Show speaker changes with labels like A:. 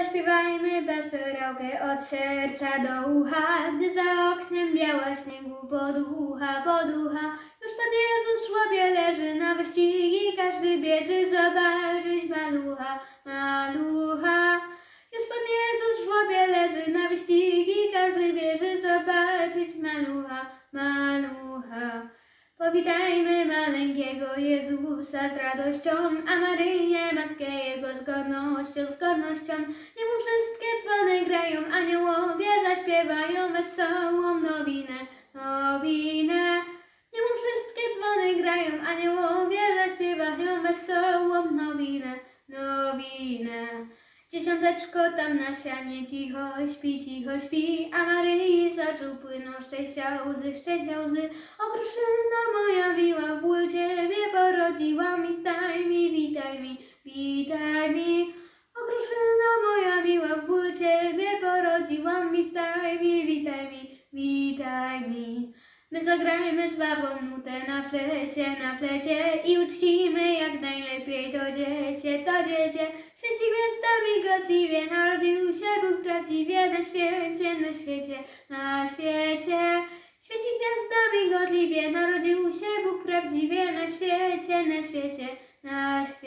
A: Zaśpiewajmy basorałkę od serca do ucha, gdy za oknem biała śniegu poducha, poducha. Już Pan Jezus szłobie leży na wyścigi, każdy bierze zobaczyć malucha, malucha. Już Pan Jezus w żłobie leży na wyścigi, każdy bierze zobaczyć malucha, malucha. Powitajmy maleńkiego Jezusa z radością, a Maryję, Matkę Jego z godnością, z godnością. Niemu wszystkie dzwony grają, aniołowie zaśpiewają wesołą nowinę, nowinę. Niemu wszystkie dzwony grają, aniołowie zaśpiewają wesołą nowinę, nowinę. Dziesiąteczko tam na sianie cicho śpi, cicho śpi, a Maryi z oczu płyną szczęścia łzy, szczęścia łzy. Okruszyna moja witaj mi. Okruszyna moja miła w ból Ciebie porodziłam, witaj mi, witaj mi, witaj mi. My zagrajmy żwawą nutę na flecie, na flecie i uczcimy jak najlepiej to dziecię, to dziecię. Świeci gwiazdami gotliwie, narodził się Bóg prawdziwie na świecie, na świecie, na świecie. Świeci gwiazdami godliwie, narodził się Bóg prawdziwie na świecie, na świecie, na świecie.